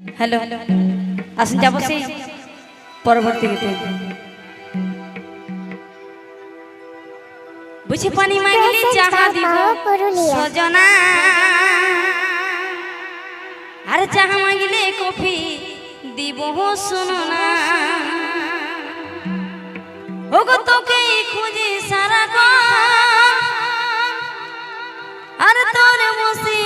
Hello আসুন যাব সেই পরবর্তী গীতে। বুঝি পানি মাগলি চাহা দিব সজনা। আর চাহা মাগিলে কফি দিব শুননা। ওগো তোকে খুঁজি সারা আর তোর বসে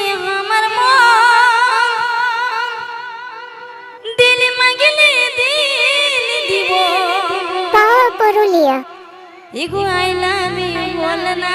ইগু আইলামি বলনা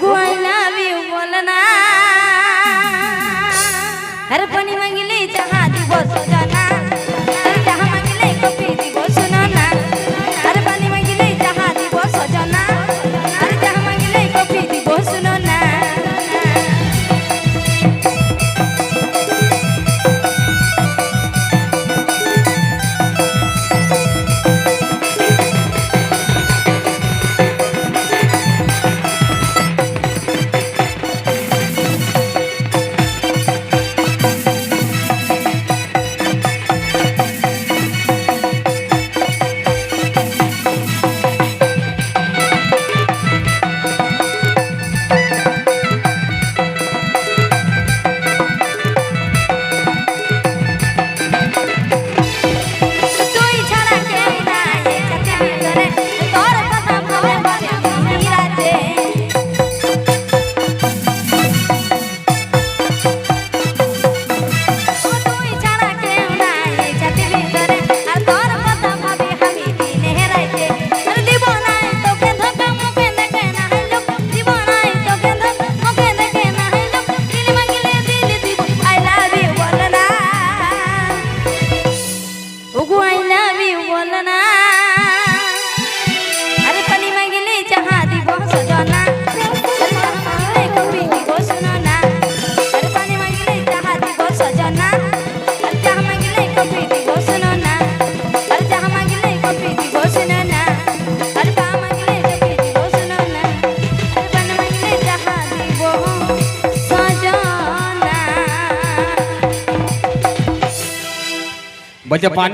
요거에 ನೀವು ಬೋಲನ ಅರಪನಿ ಮಗಿಲಿ ಚಹಾದಿ ಬಹುಸೋಣ बच्चा पानी